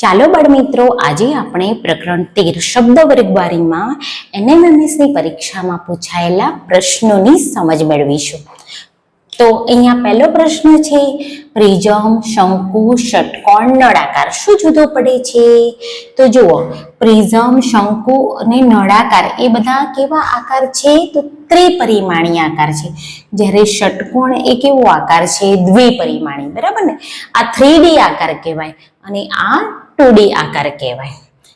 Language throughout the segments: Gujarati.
ચાલો બાળમિત્રો આજે આપણે પ્રકરણ તેર શબ્દ વર્ગવારીમાં એનએમએમએસની પરીક્ષામાં પૂછાયેલા પ્રશ્નોની સમજ મેળવીશું. તો અહીંયા પહેલો પ્રશ્ન છે, પ્રિઝમ, શંકુ, ષટકોણ, નળાકાર. શું જુદો પડે છે? તો જુઓ, પ્રિઝમ, શંકુ અને નળાકાર એ બધા કેવા આકાર છે? તો ત્રિપરિમાણીય આકાર છે. જ્યારે ષટકોણ એ કેવો આકાર છે? દ્વિપરિમાણી બરાબર ને? આ થ્રી આકાર કહેવાય. અને આ ટુ આકાર કહેવાય.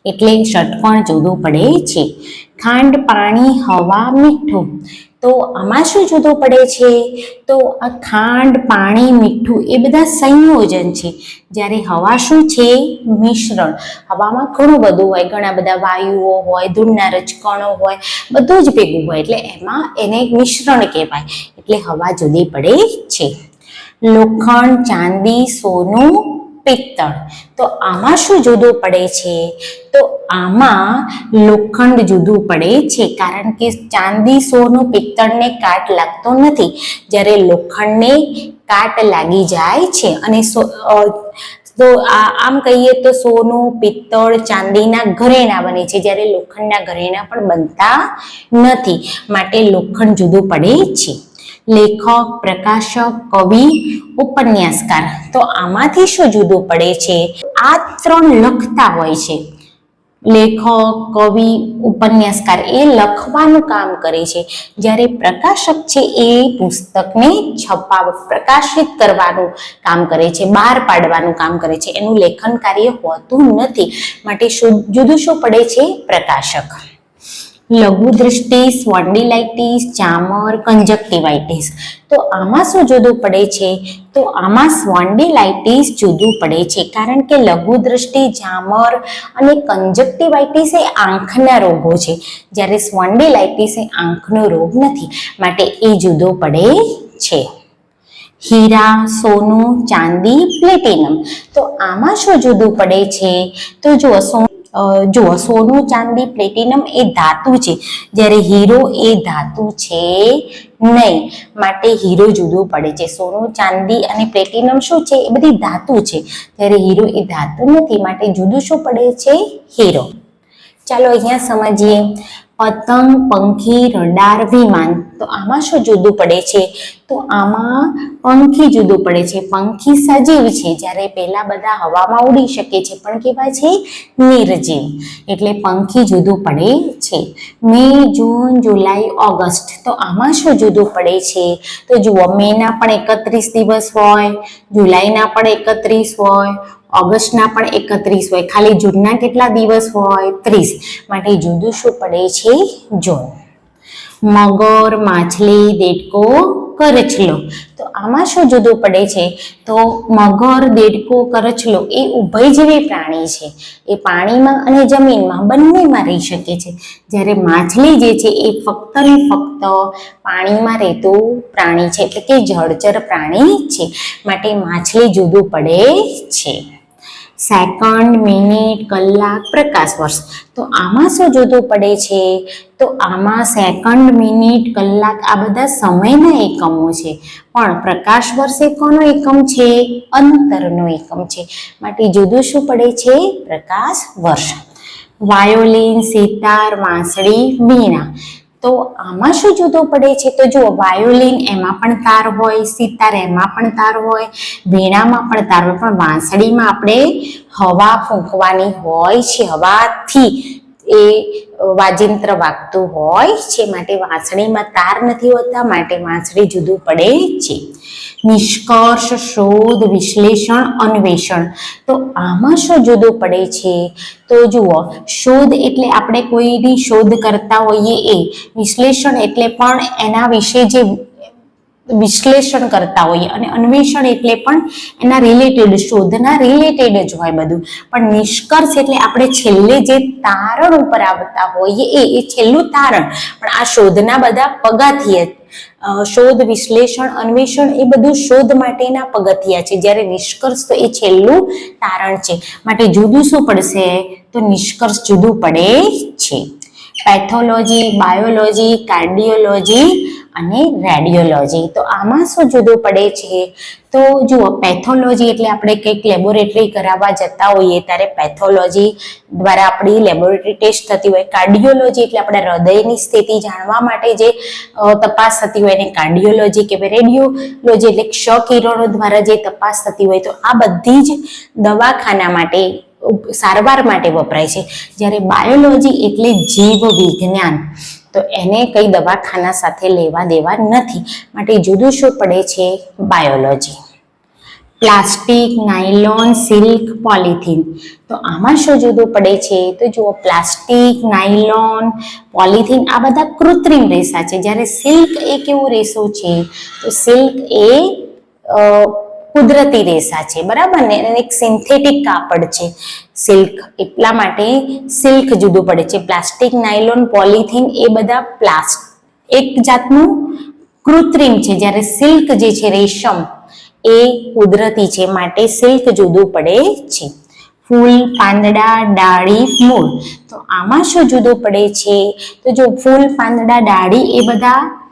એટલે ષટકોણ જુદું પડે છે. ખાંડ, પાણી, હવા, મીઠું. તો આમાં શું જુદું પડે છે? તો આ ખાંડ, પાણી, મીઠું એ બધા સંયોજન છે. જ્યારે હવા શું છે? મિશ્રણ. હવામાં ઘણું બધું હોય. ઘણા બધા વાયુઓ હોય, ધૂળના રજકણો હોય, બધું જ ભેગું હોય. એટલે એમાં એને મિશ્રણ કહેવાય. એટલે હવા જુદી પડે છે. લોખંડ, ચાંદી, સોનું પિત્તળ. તો આમાં શું જુદું પડે છે? તો આમાં લોખંડ જુદું પડે છે, કારણ કે ચાંદી સોનું પિત્તળને કાટ લાગતો નથી. જ્યારે લોખંડને કાટ લાગી જાય છે અને તો આમ કહીએ તો સોનું, પિત્તળ, ચાંદીના ઘરેણા બને છે, જ્યારે લોખંડના ઘરેણા પણ બનતા નથી. માટે લોખંડ જુદું પડે છે. લેખક, પ્રકાશક, કવિ, ઉપન્યાસકાર. તો આમાંથી શું જુદું પડે છે? આ ત્રણ લખતા હોય છે. લેખક, કવિ, ઉપન્યાસકાર એ લખવાનું કામ કરે છે. જ્યારે પ્રકાશક છે એ પુસ્તકને છપાવ, પ્રકાશિત કરવાનું કામ કરે છે, બહાર પાડવાનું કામ કરે છે. એનું લેખન કાર્ય હોતું નથી. માટે શું, જુદું શું પડે છે? પ્રકાશક. લઘુ દૃષ્ટિ સ્વોન્ડિલાઇટિસ ચામર કંજક્ટિવાઇટિસ. તો આમાં શું જુદું પડે છે? તો આમાં સ્વોન્ડિલાઇટિસ જુદું પડે છે કારણ કે લઘુ દૃષ્ટિ જામર અને કંજક્ટિવાઇટિસ એ આંખના રોગો છે. જ્યારે સ્વોન્ડિલાઇટિસ એ આંખનો રોગ નથી માટે એ જુદો પડે છે. હીરા સોનું ચાંદી પ્લેટિનમ. તો આમાં શું જુદું પડે છે? તો જુઓ સો અ, જુઓ સોનું, ચાંદી પ્લેટિનમ એ ધાતુ છે. જ્યારે હીરો એ ધાતુ છે નહીં. માટે હીરો જુદો પડે છે. સોનું, ચાંદી અને પ્લેટિનમ શું છે? એ બધી ધાતુ છે. જ્યારે હીરો એ ધાતુ નથી, માટે જુદું શું પડે છે? હીરો. ચાલો અહીંયા સમજીએ. પતંગ, પંખી, રડાર, વિમાન. તો આમાં શું જુદું પડે છે? તો આમાં પંખી જુદું પડે છે. પંખી સજીવ છે, જ્યારે પહેલા બધા હવામાં ઉડી શકે છે. પણ કેવા છે? નિર્જીવ. એટલે પંખી જુદું પડે છે. May, June, July, August. તો આમાં શું જુદું પડે છે? તો જુઓ, મેના પણ એકત્રીસ દિવસ હોય, જુલાઈના પણ એકત્રીસ હોય ઓગસ્ટના પણ એકત્રીસ હોય. ખાલી જૂનના કેટલા દિવસ હોય? ત્રીસ. માટે જુદું શું પડે છે? જૂન. મગર, માછલી, દેડકો, કરચલો. તો આમાં શું જુદું પડે છે? તો મગર, દેડકો, કરચલો એ ઉભયજીવી પ્રાણી છે. એ પાણીમાં અને જમીનમાં બંનેમાં રહી શકે છે. જ્યારે માછલી જે છે એ ફક્ત ને ફક્ત પાણીમાં રહેતું પ્રાણી છે. એટલે કે જળચર પ્રાણી છે. માટે માછલી જુદું પડે છે. સેકન્ડ મિનિટ કલાક પ્રકાશ વર્ષ. તો આમાં શું જુદું પડે છે? તો આમાં સેકન્ડ મિનિટ કલાક આ બધા સમયના એકમો છે. પણ પ્રકાશ વર્ષ એ કોનો એકમ છે? અંતરનો એકમ છે. માટે જુદું શું પડે છે? પ્રકાશ વર્ષ. વાયોલિન, સિતાર, વાંસળી, વીણા. તો આમાં શું જુદું પડે છે? તો જુઓ, વાયોલિન એમાં પણ તાર હોય, સિતાર એમાં પણ તાર હોય, વીણામાં પણ તાર હોય, પણ વાંસળીમાં આપણે હવા ફૂંકવાની હોય છે, હવાથી એ વાજિંત્ર વાગતું હોય છે માટે વાંસળીમાં તાર નથી હોતા, માટે વાંસળી જુદું પડે છે. નિષ્કર્ષ, શોધ, વિશ્લેષણ, અન્વેષણ. તો આમાં શું જુદું પડે છે? તો જુઓ, શોધ એટલે આપણે કોઈની શોધ કરતા હોઈએ એ, વિશ્લેષણ એટલે પણ એના વિશે જે વિશ્લેષણ કરતા હોઈએ અને અન્વેષણ એટલે પણ એના રિલેટેડ શોધના રિલેટેડ જ હોય બધું. પણ નિષ્કર્ષ એટલે આપણે છેલ્લે જે તારણ ઉપર આવતા હોઈએ એ એ છેલ્લું તારણ. પણ આ શોધના બધા પગાથિયા શોધ, વિશ્લેષણ, અન્વેષણ એ બધું શોધ માટેના પગથિયા છે. જ્યારે નિષ્કર્ષ તો એ છેલ્લું તારણ છે. માટે જુદું શું પડશે? તો નિષ્કર્ષ જુદું પડે છે. પેથોલોજી બાયોલોજી કાર્ડિયોલોજી અને રેડિયોલોજી તો આમાં શું જુદું પડે છે? તો જુઓ પેથોલોજી એટલે આપણે કંઈક લેબોરેટરી કરાવવા જતા હોઈએ ત્યારે પેથોલોજી દ્વારા આપણી લેબોરેટરી ટેસ્ટ થતી હોય. કાર્ડિયોલોજી એટલે આપણે હૃદયની સ્થિતિ જાણવા માટે જે તપાસ થતી હોય એને કાર્ડિયોલોજી કે રેડિયોલોજી એટલે ક્ષ કિરણો દ્વારા જે તપાસ થતી હોય. તો આ બધી જ દવાખાના માટે, સારવાર માટે વપરાય છે. જ્યારે બાયોલોજી એટલે જીવ વિજ્ઞાન. તો એને કઈ દવાખાના સાથે લેવા દેવા નથી. માટે જુદું શું પડે છે? Biology plastic nylon silk polythene તો આમાં શું જુદું પડે છે? તો જુઓ પ્લાસ્ટિક નાયલોન પોલિથીન આ બધા કૃત્રિમ રેસા છે. જ્યારે સિલ્ક એ કેવું રેસો છે? તો સિલ્ક એ કુદરતી રેસા છે. બરાબર ને? એક સિન્થેટિક કાપડ છે. સિલ્ક. એટલા માટે સિલ્ક જુદું પડે છે. પ્લાસ્ટિક, નાયલોન, પોલિથીન, એ બધા પ્લાસ્ટ. એક જાતનું કૃત્રિમ છે. જ્યારે સિલ્ક જે છે, રેશમ, એ કુદરતી છે. માટે સિલ્ક જુદું પડે છે. ફૂલ, પાંદડા, ડાળી મૂળ તો આમાં શું જુદું પડે છે? તો જો ફૂલ, પાંદડા, ડાળી, એ બધા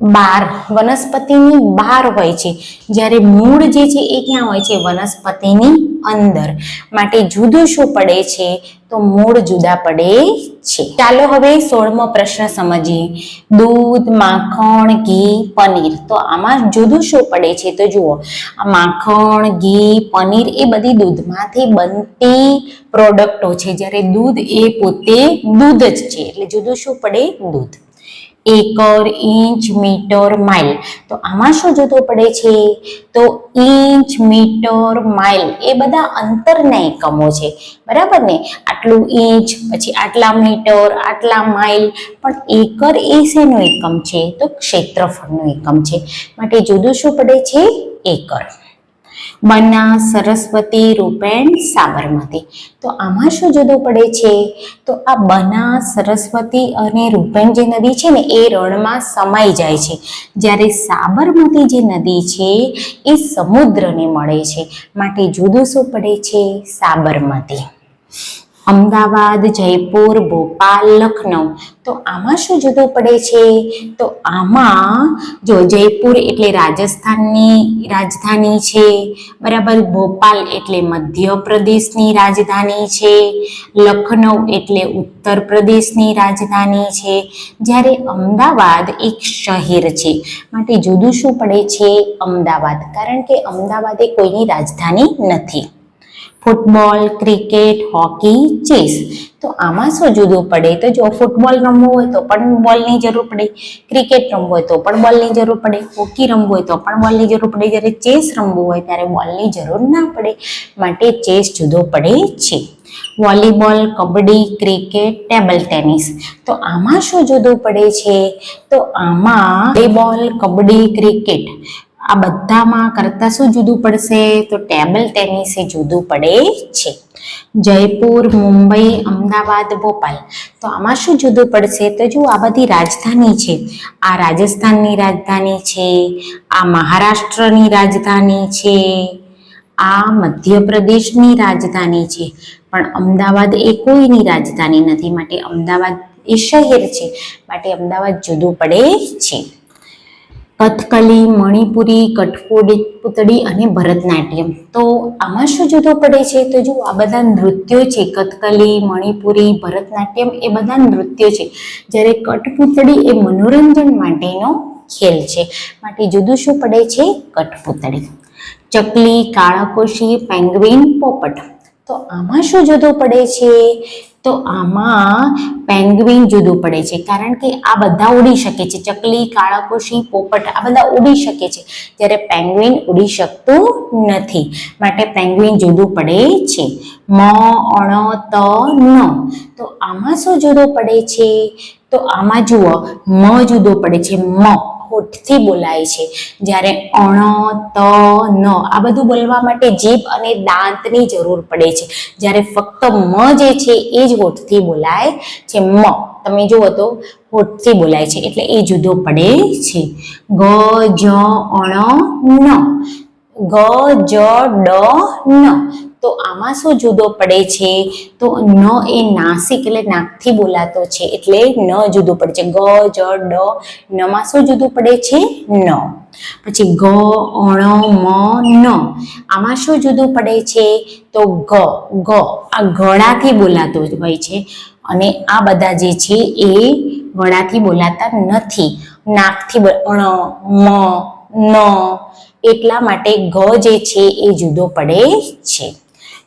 બહાર વનસ્પતિની બહાર હોય છે. જ્યારે મૂળ જે છે એ ક્યાં હોય છે? વનસ્પતિની અંદર. માટે જુદું શું પડે છે? તો મૂળ જુદા પડે છે. ચાલો હવે સોળમો પ્રશ્ન સમજીએ. દૂધ, માખણ, ઘી, પનીર. તો આમાં જુદું શું પડે છે? તો જુઓ. માખણ, ઘી, પનીર એ બધી દૂધમાંથી બનતી પ્રોડક્ટો છે. જ્યારે દૂધ એ પોતે દૂધ જ છે. એટલે જુદું શું પડે? દૂધ. Acre, inch, metre, mile. તો આમાં શું જુદું પડે છે? તો ઇંચ, મીટર, માઇલ એ બધા અંતરના એકમો છે. બરાબર ને? આટલું ઇંચ, પછી આટલા મીટર, આટલા માઇલ, પણ એકર એ શેનો એકમ છે? તો ક્ષેત્રફળનો એકમ છે. માટે જુદું શું પડે છે? એકર. બના સરસ્વતી રૂપેણ સાબરમતી. તો આમાં શું જુદું પડે છે? તો આ બના, સરસ્વતી અને રૂપેણ જે નદી છે ને, એ રણમાં સમાઈ જાય છે. જ્યારે સાબરમતી જે નદી છે, એ સમુદ્રને મળે છે. માટે જુદું શું પડે છે? સાબરમતી. અમદાવાદ, જયપુર, ભોપાલ, લખનઉ. તો આમાં શું જુદું પડે છે? તો આમાં જો જયપુર એટલે રાજસ્થાનની રાજધાની છે, બરાબર ભોપાલ એટલે મધ્યપ્રદેશની રાજધાની છે, લખનઉ એટલે ઉત્તર પ્રદેશની રાજધાની છે. જ્યારે અમદાવાદ એક શહેર છે, માટે જુદું શું પડે છે? અમદાવાદ. કારણ કે અમદાવાદ એ કોઈની રાજધાની નથી. Football, cricket, hockey, chess. તો આમાં શું જુદું પડે? તો જો ફૂટબોલ રમવું હોય તો પણ બોલની જરૂર પડે. ક્રિકેટ રમવું હોય તો પણ બોલની જરૂર પડે. હોકી રમવું હોય તો પણ બોલની જરૂર પડે. જ્યારે ચેસ રમવું હોય ત્યારે બોલની જરૂર ના પડે. માટે ચેસ જુદો પડે છે. Volleyball, kabaddi, cricket, table tennis. તો આમાં શું જુદું પડે છે? તો આમાં વોલીબોલ, કબડ્ડી, ક્રિકેટ. આ બધામાં કરતા શું જુદું પડશે? તો ટેબલ ટેનિસ એ જુદું પડે છે. જયપુર, મુંબઈ, અમદાવાદ, ભોપાલ. તો આમાં શું જુદું પડશે? તો જો આ બધી રાજધાની છે. આ રાજસ્થાનની રાજધાની છે. આ મહારાષ્ટ્રની રાજધાની છે. આ મધ્યપ્રદેશની રાજધાની છે. પણ અમદાવાદ એ કોઈની રાજધાની નથી. માટે અમદાવાદ એ શહેર છે. માટે અમદાવાદ જુદું પડે છે. કથકલી મણિપુરી કઠપુડી પુતળી અને ભરતનાટ્યમ. તો આમાં શું જુદું પડે છે? તો જો આ બધા નૃત્યો છે. કથકલી, મણિપુરી, ભરતનાટ્યમ એ બધા નૃત્યો છે. જ્યારે કઠપુતળી એ મનોરંજન માટેનો ખેલ છે. માટે જુદું શું પડે છે? કઠપુતળી. ચકલી, કાળાકોશી, પેંગ્વિન, પોપટ. તો આમાં શું જુદું પડે છે? તો આમાં પેંગ્વિન જુદું પડે છે. કારણ કે આ બધા ઉડી શકે છે. ચકલી કાળાકોશી પોપટ, આ બધા ઉડી શકે છે. જ્યારે પેંગ્વિન ઉડી શકતું નથી. માટે પેંગ્વિન જુદું પડે છે. મ, અણ, ત ન તો આમાં શું જુદું પડે છે? તો આમાં જુઓ, મ જુદો પડે છે. મ. હોઠથી બોલાય છે. જ્યારે અણ, ત ન આ બધું બોલવા માટે જીભ અને દાંતની જરૂર પડે છે. જ્યારે ફક્ત મ જે છે એ જ હોઠથી બોલાય છે. મ, તમે જુઓ તો હોઠથી બોલાય છે. એટલે એ જુદો પડે છે. ગ, જ અણ ન ગ, જ, ડ ન તો આમાં શું જુદો પડે છે? તો ન એ નાસિક એટલે નાકથી બોલાતો છે, એટલે ન જુદું પડે છે. ગ, જ, ડ, નમાં શું જુદું પડે છે? ન. પછી ગ અણ મ, ન. આમાં શું જુદું પડે છે? તો ગ ગ. આ ગળાથી બોલાતો હોય છે. અને આ બધા જે છે એ ગળાથી બોલાતા નથી. નાકથી અણ મ, ન. એટલા માટે ગ જે છે એ જુદો પડે છે.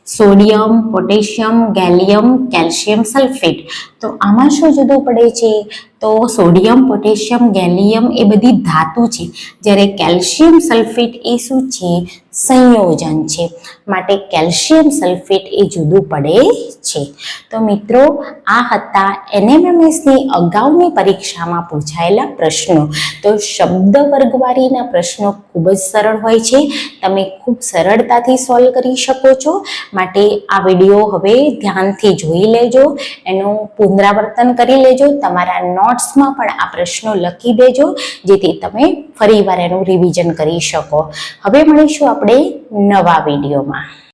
Sodium potassium gallium calcium sulphate. તો આમાં શું જુદું પડે છે? તો સોડિયમ, પોટેશિયમ, ગેલિયમ એ બધી ધાતુ છે. જ્યારે કેલ્શિયમ સલ્ફેટ એ શું છે? સંયોજન છે. માટે કેલ્શિયમ સલ્ફેટ એ જુદું પડે છે. તો મિત્રો, આ હતા એનએમએમએસની અગાઉની પરીક્ષામાં પૂછાયેલા પ્રશ્નો. તો શબ્દ વર્ગવારીના પ્રશ્નો ખૂબ જ સરળ હોય છે. તમે ખૂબ સરળતાથી સોલ્વ કરી શકો છો. માટે આ વીડિયો હવે ધ્યાનથી જોઈ લેજો. એનું પુનરાવર્તન કરી લેજો. તમારા નોટ્સમાં પણ આ પ્રશ્નો લખી દેજો, જેથી તમે ફરીવાર એનું રિવિઝન કરી શકો. હવે મળીશું આપણે નવા વિડીયોમાં.